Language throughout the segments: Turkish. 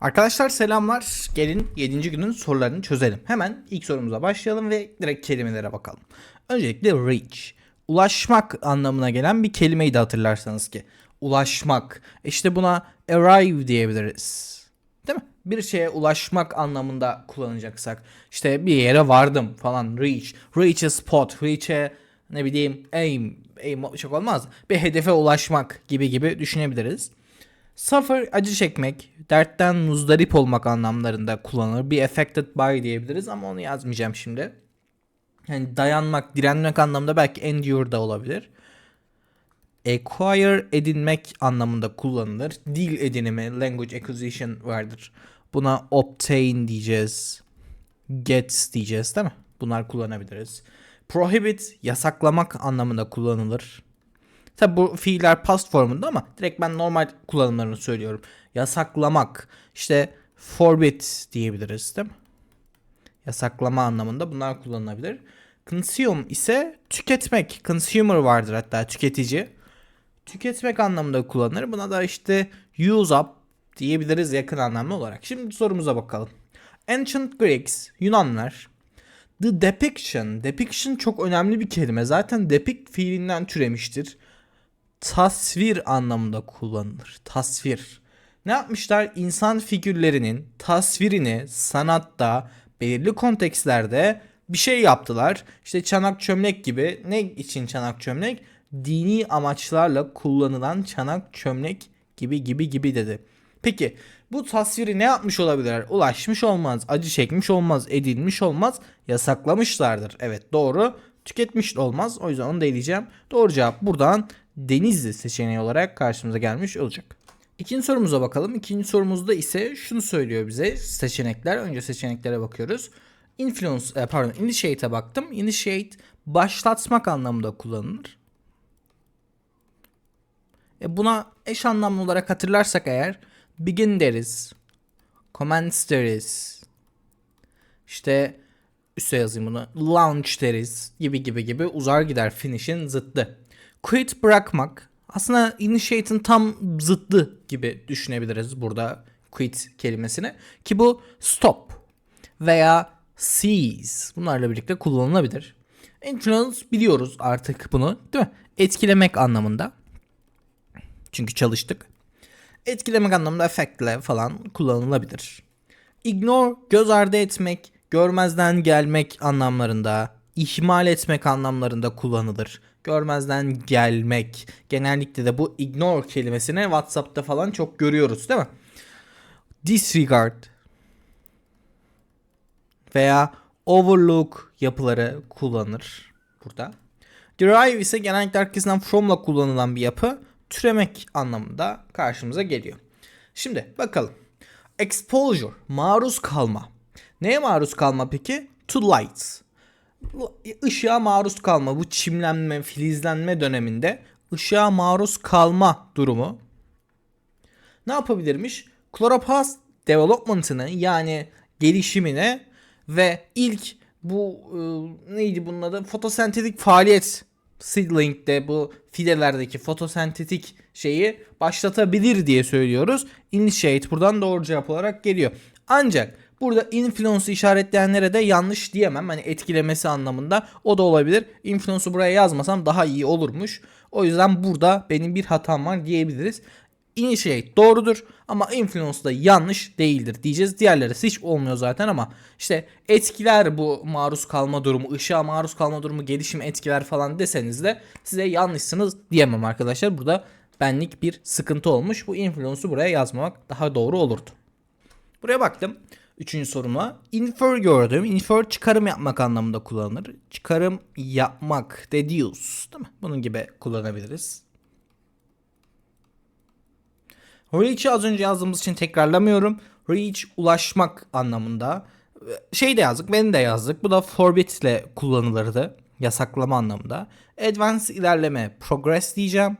Arkadaşlar selamlar. Gelin 7. günün sorularını çözelim. Hemen ilk sorumuza başlayalım ve direkt kelimelere bakalım. Öncelikle reach. Ulaşmak anlamına gelen bir kelimeyi de hatırlarsanız ki. Ulaşmak. İşte buna arrive diyebiliriz. Değil mi? Bir şeye ulaşmak anlamında kullanacaksak. işte bir yere vardım falan. Reach. Reach a spot. Reach a ne bileyim aim. Aim çok olmaz. Bir hedefe ulaşmak gibi gibi düşünebiliriz. Suffer acı çekmek, dertten muzdarip olmak anlamlarında kullanılır. Be affected by diyebiliriz ama onu yazmayacağım şimdi. Yani dayanmak, direnmek anlamında belki endure da olabilir. Acquire edinmek anlamında kullanılır. Dil edinimi, language acquisition vardır. Buna obtain diyeceğiz. Get diyeceğiz değil mi? Bunlar kullanabiliriz. Prohibit yasaklamak anlamında kullanılır. Tabi bu fiiller past formunda ama direkt ben normal kullanımlarını söylüyorum. Yasaklamak, işte forbid diyebiliriz değil mi? Yasaklama anlamında bunlar kullanılabilir. Consume ise tüketmek. Consumer vardır hatta tüketici. Tüketmek anlamında kullanılır. Buna da işte use up diyebiliriz yakın anlamlı olarak. Şimdi sorumuza bakalım. Ancient Greeks, Yunanlar The depiction. Depiction çok önemli bir kelime. Zaten depict fiilinden türemiştir tasvir anlamında kullanılır. Tasvir. Ne yapmışlar? İnsan figürlerinin tasvirini sanatta belirli kontekstlerde bir şey yaptılar. İşte çanak çömlek gibi. Ne için çanak çömlek? Dini amaçlarla kullanılan çanak çömlek gibi gibi gibi dedi. Peki bu tasviri ne yapmış olabilirler? Ulaşmış olmaz, acı çekmiş olmaz, edilmiş olmaz, yasaklamışlardır. Evet doğru. Tüketmiş olmaz. O yüzden onu da eleyeceğim. Doğru cevap buradan Denizli seçeneği olarak karşımıza gelmiş olacak. İkinci sorumuza bakalım. İkinci sorumuzda ise şunu söylüyor bize seçenekler. Önce seçeneklere bakıyoruz. Influence, e, pardon, initiate'e baktım. Initiate başlatmak anlamında kullanılır. E buna eş anlamlı olarak hatırlarsak eğer begin deriz. Commence deriz. İşte üste yazayım bunu. Launch deriz gibi gibi gibi uzar gider finish'in zıttı. Quit bırakmak aslında initiate'in tam zıttı gibi düşünebiliriz burada quit kelimesini. Ki bu stop veya cease bunlarla birlikte kullanılabilir. Influence biliyoruz artık bunu değil mi? Etkilemek anlamında. Çünkü çalıştık. Etkilemek anlamında affectle falan kullanılabilir. Ignore göz ardı etmek, görmezden gelmek anlamlarında, ihmal etmek anlamlarında kullanılır görmezden gelmek. Genellikle de bu ignore kelimesini WhatsApp'ta falan çok görüyoruz değil mi? Disregard veya overlook yapıları kullanır burada. Derive ise genellikle herkesten from'la kullanılan bir yapı. Türemek anlamında karşımıza geliyor. Şimdi bakalım. Exposure, maruz kalma. Neye maruz kalma peki? To light ışığa maruz kalma bu çimlenme, filizlenme döneminde ışığa maruz kalma durumu ne yapabilirmiş? Chloroplast development'ını yani gelişimine ve ilk bu e, neydi bunun adı? Fotosentetik faaliyet seedling'de bu fidelerdeki fotosentetik şeyi başlatabilir diye söylüyoruz. Initiate buradan doğru cevap olarak geliyor. Ancak Burada influence'ı işaretleyenlere de yanlış diyemem. Hani etkilemesi anlamında o da olabilir. Influence'ı buraya yazmasam daha iyi olurmuş. O yüzden burada benim bir hatam var diyebiliriz. Initiate doğrudur ama influence da yanlış değildir diyeceğiz. Diğerleri hiç olmuyor zaten ama işte etkiler bu maruz kalma durumu, ışığa maruz kalma durumu, gelişim etkiler falan deseniz de size yanlışsınız diyemem arkadaşlar. Burada benlik bir sıkıntı olmuş. Bu influence'u buraya yazmamak daha doğru olurdu. Buraya baktım. Üçüncü soruma. Infer gördüm. Infer çıkarım yapmak anlamında kullanılır. Çıkarım yapmak. Deduce. Değil mi? Bunun gibi kullanabiliriz. Reach'i az önce yazdığımız için tekrarlamıyorum. Reach ulaşmak anlamında. Şey de yazdık. Beni de yazdık. Bu da forbid ile kullanılırdı. Yasaklama anlamında. Advance ilerleme. Progress diyeceğim.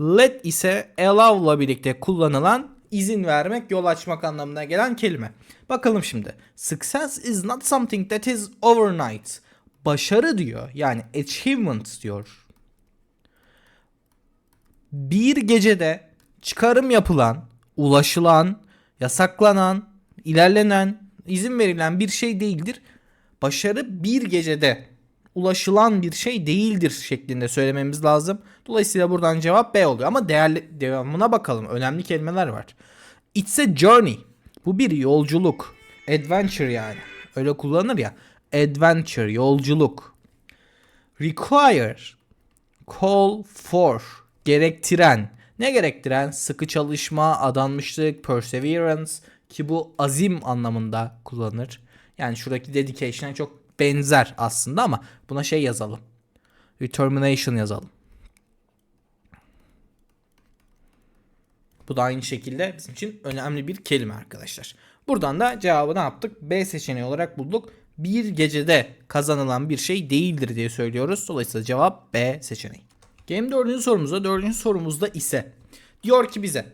Let ise allow ile birlikte kullanılan izin vermek, yol açmak anlamına gelen kelime. Bakalım şimdi. Success is not something that is overnight. Başarı diyor. Yani achievement diyor. Bir gecede çıkarım yapılan, ulaşılan, yasaklanan, ilerlenen, izin verilen bir şey değildir. Başarı bir gecede ulaşılan bir şey değildir şeklinde söylememiz lazım. Dolayısıyla buradan cevap B oluyor. Ama değerli devamına bakalım. Önemli kelimeler var. It's a journey. Bu bir yolculuk. Adventure yani. Öyle kullanılır ya. Adventure, yolculuk. Require, call for, gerektiren. Ne gerektiren? Sıkı çalışma, adanmışlık, perseverance ki bu azim anlamında kullanılır. Yani şuradaki dedication'a çok benzer aslında ama buna şey yazalım. Determination yazalım. Bu da aynı şekilde bizim için önemli bir kelime arkadaşlar. Buradan da cevabı ne yaptık? B seçeneği olarak bulduk. Bir gecede kazanılan bir şey değildir diye söylüyoruz. Dolayısıyla cevap B seçeneği. Game dördüncü sorumuzda, dördüncü sorumuzda ise diyor ki bize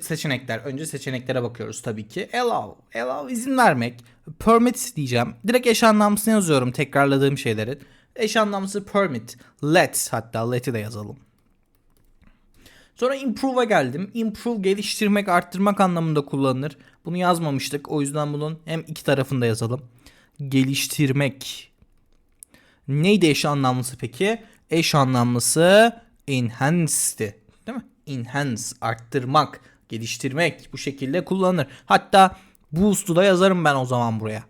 seçenekler. Önce seçeneklere bakıyoruz tabii ki. Allow. Allow izin vermek. Permit diyeceğim. Direkt eş anlamlısını yazıyorum tekrarladığım şeylerin. Eş anlamlısı permit. Let hatta let'i de yazalım. Sonra improve'a geldim. Improve geliştirmek, arttırmak anlamında kullanılır. Bunu yazmamıştık. O yüzden bunun hem iki tarafında yazalım. Geliştirmek. Neydi eş anlamlısı peki? Eş anlamlısı enhance'di. Değil mi? Enhance, arttırmak, geliştirmek bu şekilde kullanılır. Hatta boost'u da yazarım ben o zaman buraya.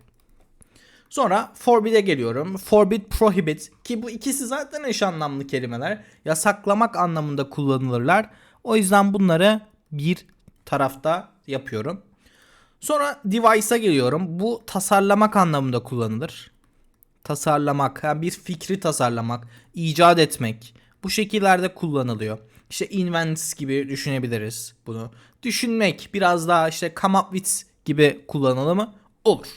Sonra forbid'e geliyorum. Forbid, prohibit ki bu ikisi zaten eş anlamlı kelimeler. Yasaklamak anlamında kullanılırlar. O yüzden bunları bir tarafta yapıyorum. Sonra device'a geliyorum. Bu tasarlamak anlamında kullanılır. Tasarlamak, yani bir fikri tasarlamak, icat etmek bu şekillerde kullanılıyor. İşte invent gibi düşünebiliriz bunu. Düşünmek biraz daha işte come up with gibi kullanılır mı? Olur.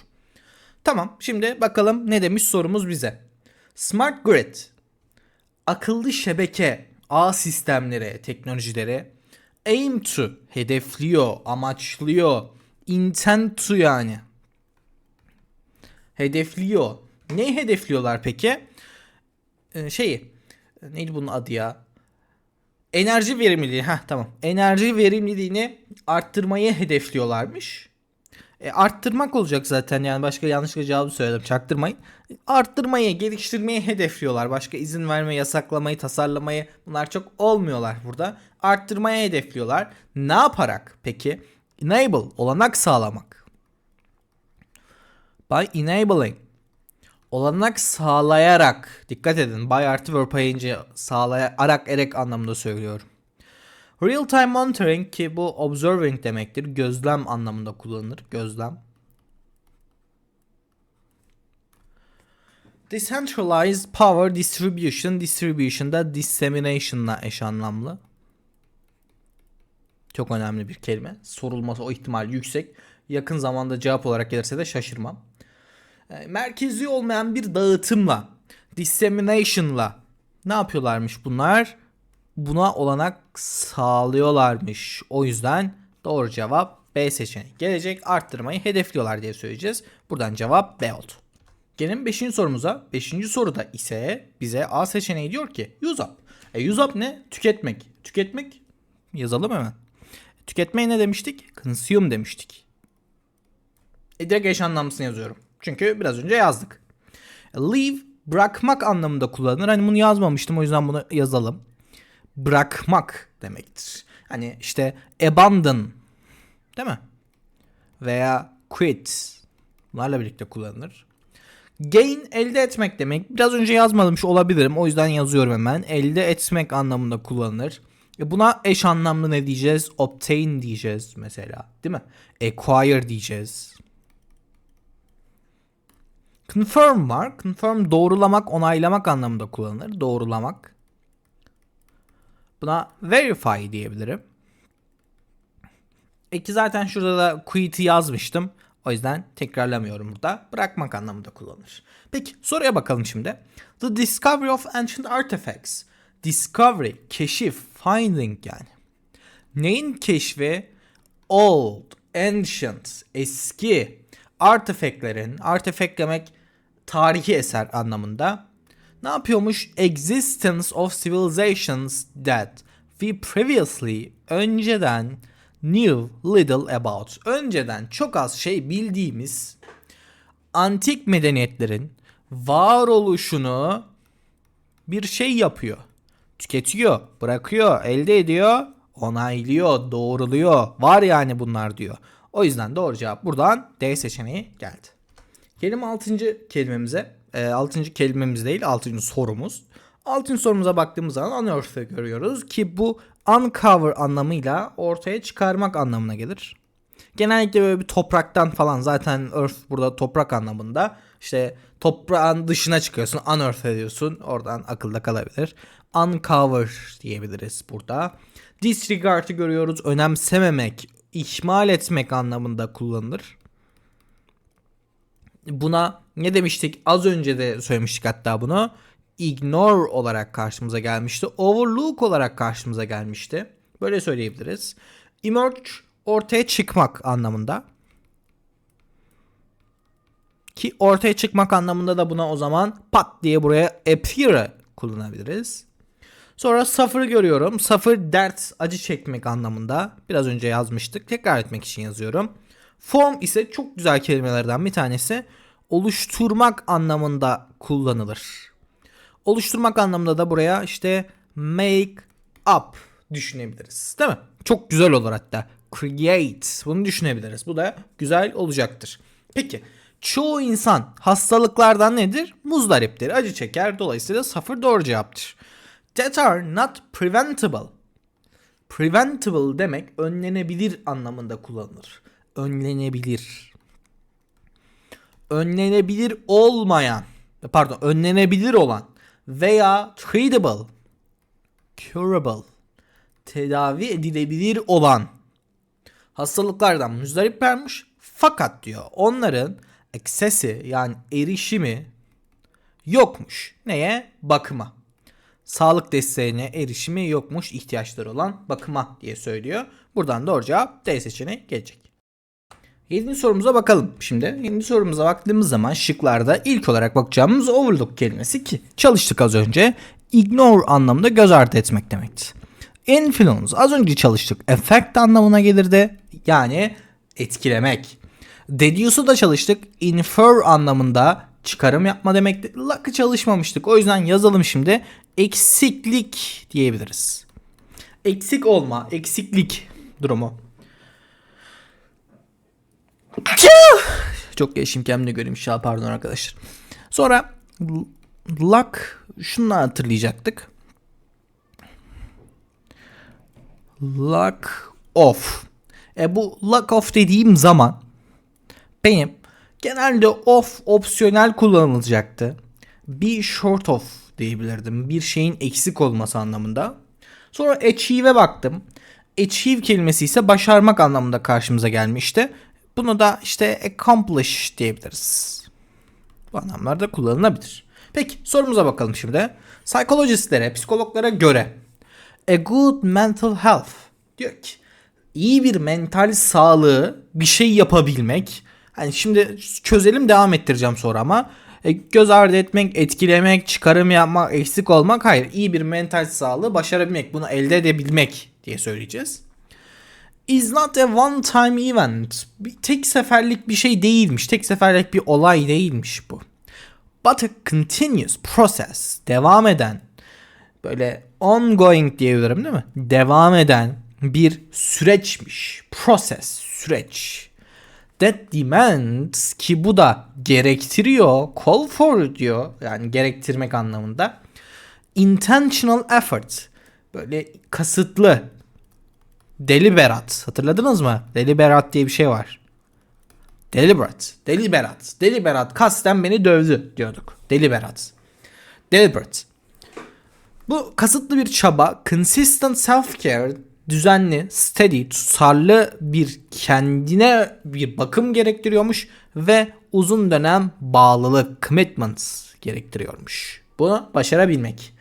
Tamam şimdi bakalım ne demiş sorumuz bize. Smart grid akıllı şebeke ağ sistemleri, teknolojileri aim to hedefliyor, amaçlıyor, intent to yani. Hedefliyor. Neyi hedefliyorlar peki? Ee, şeyi neydi bunun adı ya? Enerji verimliliği. Ha tamam. Enerji verimliliğini arttırmayı hedefliyorlarmış. E, arttırmak olacak zaten yani başka yanlışlıkla cevabı söyledim çaktırmayın. Arttırmayı, geliştirmeyi hedefliyorlar. Başka izin verme, yasaklamayı, tasarlamayı bunlar çok olmuyorlar burada. Arttırmaya hedefliyorlar. Ne yaparak peki? Enable, olanak sağlamak. By enabling. Olanak sağlayarak. Dikkat edin. By artı verb ayınca sağlayarak erek anlamında söylüyorum. Real time monitoring ki bu observing demektir. Gözlem anlamında kullanılır. Gözlem. Decentralized power distribution. Distribution da dissemination'la eş anlamlı. Çok önemli bir kelime. Sorulması o ihtimal yüksek. Yakın zamanda cevap olarak gelirse de şaşırmam. E, merkezi olmayan bir dağıtımla, dissemination'la ne yapıyorlarmış bunlar? Buna olanak sağlıyorlarmış. O yüzden doğru cevap B seçeneği. Gelecek arttırmayı hedefliyorlar diye söyleyeceğiz. Buradan cevap B oldu. Gelin 5. sorumuza. 5. soruda ise bize A seçeneği diyor ki use up. E use up ne? Tüketmek. Tüketmek yazalım hemen. Tüketmeye ne demiştik? Consume demiştik. E direkt eş anlamlısını yazıyorum. Çünkü biraz önce yazdık. Leave bırakmak anlamında kullanılır. Hani bunu yazmamıştım o yüzden bunu yazalım. Bırakmak demektir. Hani işte abandon değil mi? Veya quit. Bunlarla birlikte kullanılır. Gain elde etmek demek. Biraz önce yazmamış olabilirim. O yüzden yazıyorum hemen. Elde etmek anlamında kullanılır. E buna eş anlamlı ne diyeceğiz? Obtain diyeceğiz mesela. Değil mi? Acquire diyeceğiz. Confirm var. Confirm doğrulamak, onaylamak anlamında kullanılır. Doğrulamak. Buna verify diyebilirim. Eki zaten şurada da quit'i yazmıştım. O yüzden tekrarlamıyorum burada. Bırakmak anlamında kullanılır. Peki soruya bakalım şimdi. The discovery of ancient artifacts. Discovery, keşif, finding yani. Neyin keşfi? Old, ancient, eski artifactlerin, artifact demek tarihi eser anlamında. Ne yapıyormuş? Existence of civilizations that we previously, önceden knew little about. Önceden çok az şey bildiğimiz antik medeniyetlerin varoluşunu bir şey yapıyor. Tüketiyor, bırakıyor, elde ediyor, onaylıyor, doğruluyor. Var yani bunlar diyor. O yüzden doğru cevap buradan D seçeneği geldi. Gelelim 6. kelimemize. E, 6. kelimemiz değil 6. sorumuz. 6. sorumuza baktığımız zaman unearth'ı görüyoruz ki bu uncover anlamıyla ortaya çıkarmak anlamına gelir. Genellikle böyle bir topraktan falan zaten earth burada toprak anlamında. İşte toprağın dışına çıkıyorsun unearth ediyorsun oradan akılda kalabilir. Uncover diyebiliriz burada. Disregard'ı görüyoruz önemsememek, ihmal etmek anlamında kullanılır. Buna ne demiştik? Az önce de söylemiştik hatta bunu. Ignore olarak karşımıza gelmişti. Overlook olarak karşımıza gelmişti. Böyle söyleyebiliriz. Emerge ortaya çıkmak anlamında. Ki ortaya çıkmak anlamında da buna o zaman pat diye buraya appear'ı kullanabiliriz. Sonra suffer görüyorum. Suffer dert, acı çekmek anlamında. Biraz önce yazmıştık. Tekrar etmek için yazıyorum. Form ise çok güzel kelimelerden bir tanesi. Oluşturmak anlamında kullanılır. Oluşturmak anlamında da buraya işte make up düşünebiliriz. Değil mi? Çok güzel olur hatta. Create. Bunu düşünebiliriz. Bu da güzel olacaktır. Peki. Çoğu insan hastalıklardan nedir? Muzdariptir. Acı çeker. Dolayısıyla suffer doğru cevaptır. That are not preventable. Preventable demek önlenebilir anlamında kullanılır. Önlenebilir. Önlenebilir olmayan, pardon, önlenebilir olan veya treatable, curable, tedavi edilebilir olan hastalıklardan müzdariplermiş. Fakat diyor onların access'i yani erişimi yokmuş. Neye? Bakıma. Sağlık desteğine erişimi yokmuş ihtiyaçları olan bakıma diye söylüyor. Buradan doğru cevap D seçeneği gelecek. Yedinci sorumuza bakalım şimdi. Yedinci sorumuza baktığımız zaman şıklarda ilk olarak bakacağımız overlook kelimesi ki çalıştık az önce. Ignore anlamında göz ardı etmek demekti. Influence az önce çalıştık. Effect anlamına gelirdi. Yani etkilemek. Deduce'u da çalıştık. Infer anlamında çıkarım yapma demekti. Luck'ı çalışmamıştık. O yüzden yazalım şimdi. Eksiklik diyebiliriz. Eksik olma, eksiklik durumu. Çok geçim kendimde göreyim şu pardon arkadaşlar. Sonra luck şunu hatırlayacaktık. Luck off. E bu luck off dediğim zaman benim genelde off opsiyonel kullanılacaktı. Be short of diyebilirdim. Bir şeyin eksik olması anlamında. Sonra achieve'e baktım. Achieve kelimesi ise başarmak anlamında karşımıza gelmişti. Bunu da işte accomplish diyebiliriz. Bu anlamlarda kullanılabilir. Peki sorumuza bakalım şimdi. Psikolojistlere, psikologlara göre a good mental health diyor ki iyi bir mental sağlığı bir şey yapabilmek. Hani şimdi çözelim devam ettireceğim sonra ama e, göz ardı etmek, etkilemek, çıkarım yapmak, eksik olmak hayır. iyi bir mental sağlığı başarabilmek, bunu elde edebilmek diye söyleyeceğiz is not a one time event. Bir tek seferlik bir şey değilmiş. Tek seferlik bir olay değilmiş bu. But a continuous process. Devam eden böyle ongoing diyebilirim değil mi? Devam eden bir süreçmiş. Process, süreç. That demands ki bu da gerektiriyor, call for diyor. Yani gerektirmek anlamında. Intentional effort. Böyle kasıtlı, Deliberat. Hatırladınız mı? Deliberat diye bir şey var. Deliberate. Deliberat. Deliberat. Kasten beni dövdü diyorduk. Deliberat. Deliberate. Bu kasıtlı bir çaba, consistent self-care, düzenli, steady, tutarlı bir kendine bir bakım gerektiriyormuş ve uzun dönem bağlılık, commitments gerektiriyormuş. Bunu başarabilmek.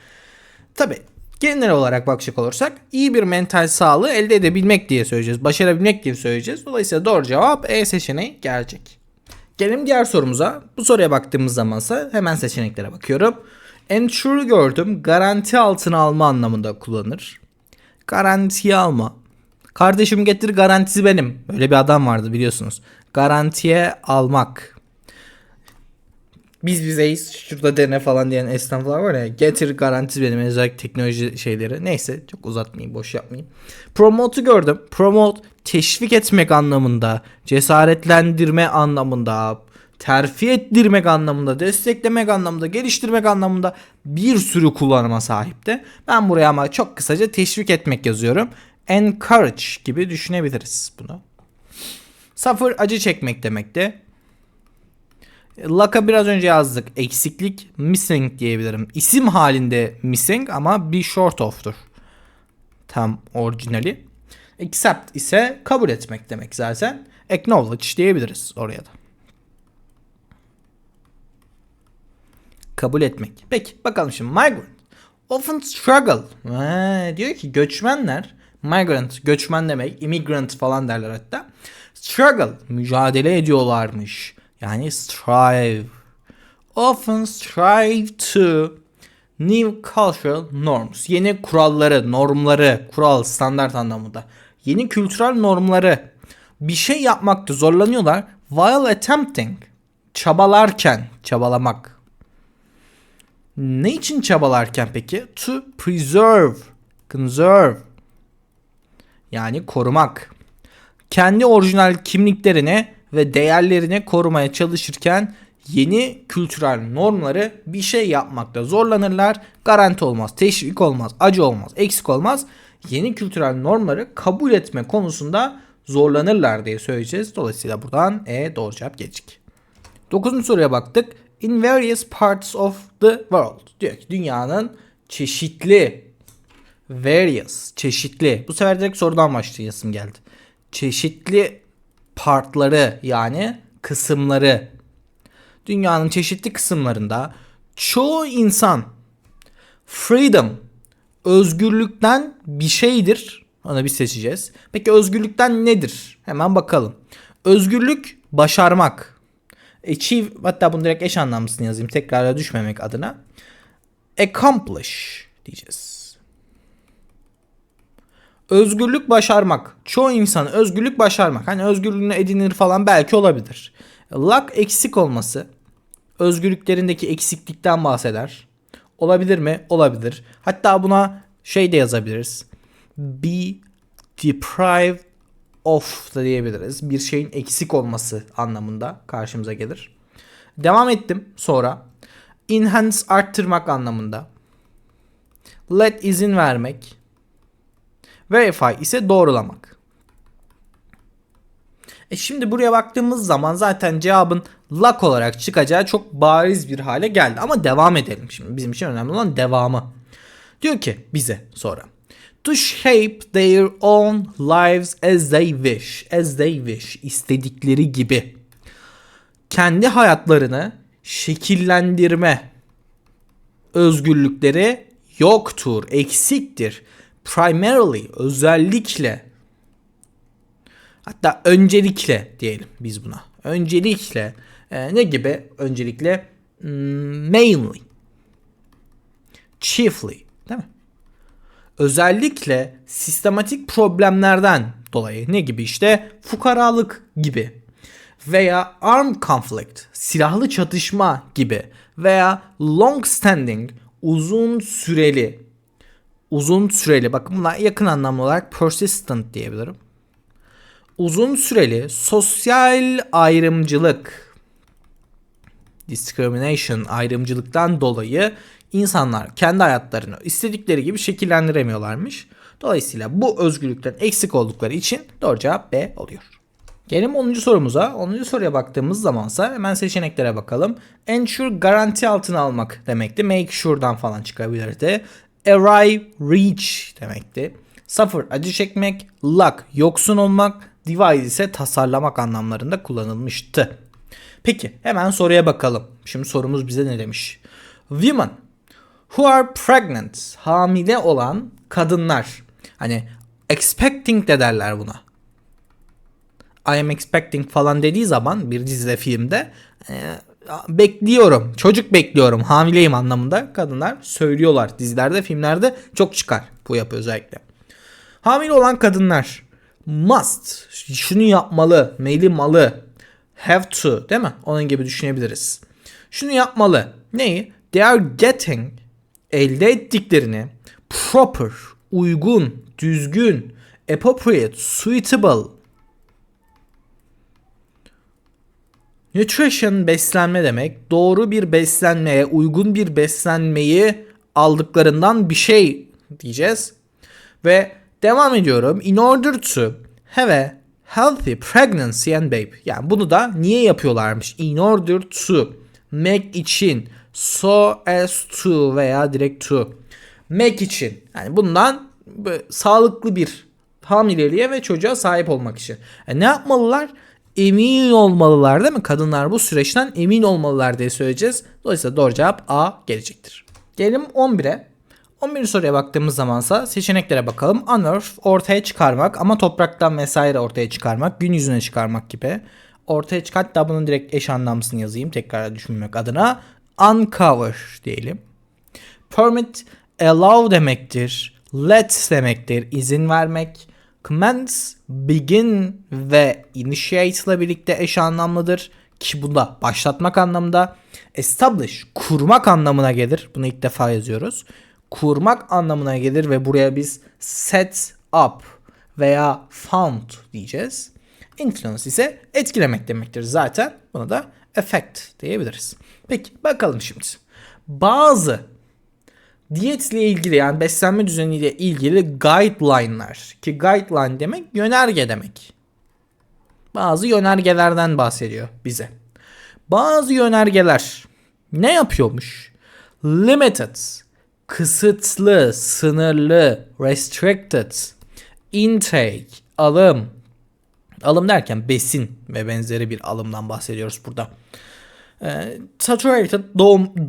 Tabi genel olarak bakacak olursak iyi bir mental sağlığı elde edebilmek diye söyleyeceğiz. Başarabilmek diye söyleyeceğiz. Dolayısıyla doğru cevap E seçeneği gelecek. Gelelim diğer sorumuza. Bu soruya baktığımız zamansa hemen seçeneklere bakıyorum. Ensure gördüm. Garanti altına alma anlamında kullanır. Garantiye alma. Kardeşim getir garantisi benim. Öyle bir adam vardı biliyorsunuz. Garantiye almak. Biz bizeyiz. Şurada dene falan diyen esnaflar var ya. Getir garantisi benim. Özellikle teknoloji şeyleri. Neyse çok uzatmayayım. Boş yapmayayım. Promote'u gördüm. Promote teşvik etmek anlamında. Cesaretlendirme anlamında. Terfi ettirmek anlamında. Desteklemek anlamında. Geliştirmek anlamında. Bir sürü kullanıma sahipti. Ben buraya ama çok kısaca teşvik etmek yazıyorum. Encourage gibi düşünebiliriz bunu. Suffer acı çekmek demekti. Luck'a biraz önce yazdık. Eksiklik missing diyebilirim. İsim halinde missing ama bir short of'tur. Tam orijinali. Accept ise kabul etmek demek zaten. Acknowledge diyebiliriz oraya da. Kabul etmek. Peki bakalım şimdi migrant. Often struggle. Ha, diyor ki göçmenler migrant göçmen demek immigrant falan derler hatta. Struggle mücadele ediyorlarmış. Yani strive. Often strive to new cultural norms. Yeni kuralları, normları, kural, standart anlamında. Yeni kültürel normları bir şey yapmakta zorlanıyorlar while attempting. Çabalarken, çabalamak. Ne için çabalarken peki? To preserve, conserve. Yani korumak. Kendi orijinal kimliklerini ve değerlerini korumaya çalışırken yeni kültürel normları bir şey yapmakta zorlanırlar. Garanti olmaz, teşvik olmaz, acı olmaz, eksik olmaz. Yeni kültürel normları kabul etme konusunda zorlanırlar diye söyleyeceğiz. Dolayısıyla buradan E doğru cevap geçik. Dokuzuncu soruya baktık. In various parts of the world. Diyor ki dünyanın çeşitli various, çeşitli. Bu sefer direkt sorudan başlayasım geldi. Çeşitli partları yani kısımları. Dünyanın çeşitli kısımlarında çoğu insan freedom özgürlükten bir şeydir. Onu bir seçeceğiz. Peki özgürlükten nedir? Hemen bakalım. Özgürlük başarmak. Achieve hatta bunu direkt eş anlamlısını yazayım tekrara düşmemek adına. Accomplish diyeceğiz. Özgürlük başarmak. Çoğu insan özgürlük başarmak. Hani özgürlüğünü edinir falan belki olabilir. Luck eksik olması özgürlüklerindeki eksiklikten bahseder. Olabilir mi? Olabilir. Hatta buna şey de yazabiliriz. Be deprived of da diyebiliriz. Bir şeyin eksik olması anlamında karşımıza gelir. Devam ettim sonra. Enhance arttırmak anlamında. Let izin vermek. Verify ise doğrulamak. E şimdi buraya baktığımız zaman zaten cevabın luck olarak çıkacağı çok bariz bir hale geldi. Ama devam edelim şimdi. Bizim için önemli olan devamı. Diyor ki bize sonra. To shape their own lives as they wish. As they wish. istedikleri gibi. Kendi hayatlarını şekillendirme özgürlükleri yoktur, eksiktir. Primarily, özellikle hatta öncelikle diyelim biz buna. Öncelikle e, ne gibi? Öncelikle mm, mainly, chiefly değil mi? Özellikle sistematik problemlerden dolayı ne gibi işte fukaralık gibi veya armed conflict, silahlı çatışma gibi veya long standing, uzun süreli uzun süreli bakın buna yakın anlamlı olarak persistent diyebilirim. Uzun süreli sosyal ayrımcılık discrimination ayrımcılıktan dolayı insanlar kendi hayatlarını istedikleri gibi şekillendiremiyorlarmış. Dolayısıyla bu özgürlükten eksik oldukları için doğru cevap B oluyor. Gelelim 10. sorumuza. 10. soruya baktığımız zamansa hemen seçeneklere bakalım. Ensure garanti altına almak demekti. Make sure'dan falan çıkabilirdi. Arrive, reach demekti. Suffer acı çekmek, luck yoksun olmak, devise ise tasarlamak anlamlarında kullanılmıştı. Peki hemen soruya bakalım. Şimdi sorumuz bize ne demiş? Women who are pregnant, hamile olan kadınlar. Hani expecting de derler buna. I am expecting falan dediği zaman bir dizide filmde e, bekliyorum, çocuk bekliyorum, hamileyim anlamında kadınlar söylüyorlar. Dizilerde, filmlerde çok çıkar bu yapı özellikle. Hamile olan kadınlar Must. Şunu yapmalı. Maili malı. Have to. Değil mi? Onun gibi düşünebiliriz. Şunu yapmalı. Neyi? They are getting elde ettiklerini proper, uygun, düzgün, appropriate, suitable Nutrition beslenme demek. Doğru bir beslenmeye, uygun bir beslenmeyi aldıklarından bir şey diyeceğiz. Ve devam ediyorum. In order to have a healthy pregnancy and baby. Yani bunu da niye yapıyorlarmış? In order to make için so as to veya direkt to make için. Yani bundan sağlıklı bir hamileliğe ve çocuğa sahip olmak için. E ne yapmalılar? Emin olmalılar değil mi? Kadınlar bu süreçten emin olmalılar diye söyleyeceğiz. Dolayısıyla doğru cevap A gelecektir. Gelelim 11'e. 11. soruya baktığımız zamansa seçeneklere bakalım. Unearth ortaya çıkarmak ama topraktan vesaire ortaya çıkarmak, gün yüzüne çıkarmak gibi. Ortaya çık hatta bunun direkt eş anlamlısını yazayım tekrar düşünmek adına. Uncover diyelim. Permit allow demektir. Let demektir. izin vermek. Commence, begin ve initiate ile birlikte eş anlamlıdır. Ki bu da başlatmak anlamında. Establish, kurmak anlamına gelir. Bunu ilk defa yazıyoruz. Kurmak anlamına gelir ve buraya biz set up veya found diyeceğiz. Influence ise etkilemek demektir zaten. Buna da effect diyebiliriz. Peki bakalım şimdi. Bazı diyetle ilgili yani beslenme düzeniyle ilgili guideline'lar ki guideline demek yönerge demek. Bazı yönergelerden bahsediyor bize. Bazı yönergeler ne yapıyormuş? Limited, kısıtlı, sınırlı, restricted, intake, alım. Alım derken besin ve benzeri bir alımdan bahsediyoruz burada. Ee, saturated,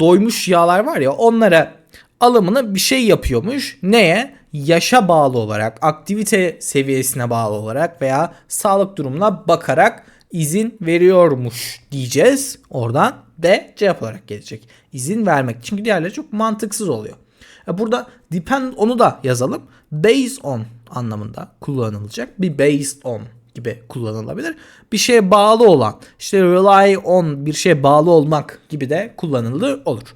doymuş yağlar var ya onlara alımını bir şey yapıyormuş. Neye? Yaşa bağlı olarak, aktivite seviyesine bağlı olarak veya sağlık durumuna bakarak izin veriyormuş diyeceğiz. Oradan B cevap olarak gelecek. İzin vermek. Çünkü diğerleri çok mantıksız oluyor. E, burada depend onu da yazalım. Based on anlamında kullanılacak. Bir based on gibi kullanılabilir. Bir şeye bağlı olan, işte rely on bir şeye bağlı olmak gibi de kullanılır olur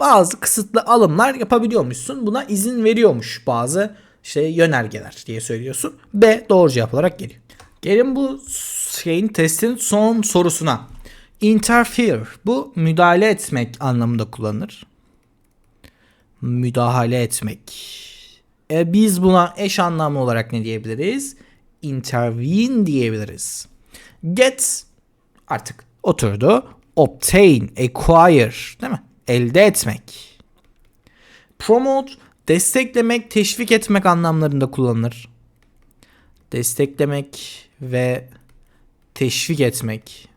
bazı kısıtlı alımlar yapabiliyormuşsun. Buna izin veriyormuş bazı şey yönergeler diye söylüyorsun. B doğru cevap olarak geliyor. Gelin bu şeyin testin son sorusuna. Interfere bu müdahale etmek anlamında kullanılır. Müdahale etmek. E biz buna eş anlamlı olarak ne diyebiliriz? Intervene diyebiliriz. Get artık oturdu. Obtain, acquire değil mi? Elde etmek. Promote desteklemek, teşvik etmek anlamlarında kullanılır. Desteklemek ve teşvik etmek.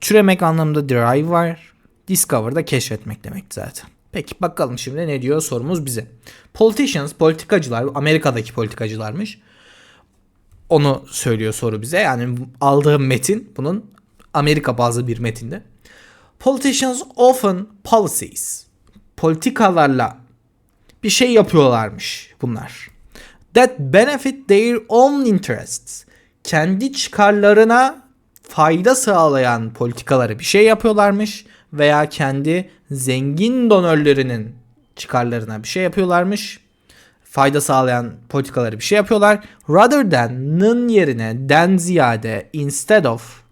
Türemek anlamında derive var. Discover da keşfetmek demek zaten. Peki bakalım şimdi ne diyor sorumuz bize. Politicians, politikacılar, Amerika'daki politikacılarmış. Onu söylüyor soru bize. Yani aldığım metin bunun Amerika bazı bir metinde. Politicians often policies. Politikalarla bir şey yapıyorlarmış bunlar. That benefit their own interests. Kendi çıkarlarına fayda sağlayan politikaları bir şey yapıyorlarmış veya kendi zengin donörlerinin çıkarlarına bir şey yapıyorlarmış. Fayda sağlayan politikaları bir şey yapıyorlar. Rather than'ın yerine den ziyade instead of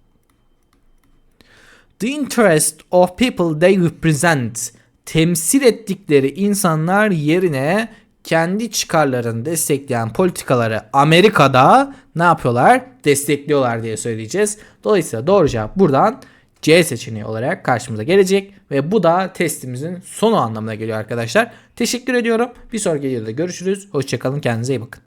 The interest of people they represent temsil ettikleri insanlar yerine kendi çıkarlarını destekleyen politikaları Amerika'da ne yapıyorlar? Destekliyorlar diye söyleyeceğiz. Dolayısıyla doğru cevap buradan C seçeneği olarak karşımıza gelecek ve bu da testimizin sonu anlamına geliyor arkadaşlar. Teşekkür ediyorum. Bir sonraki videoda görüşürüz. Hoşçakalın. Kendinize iyi bakın.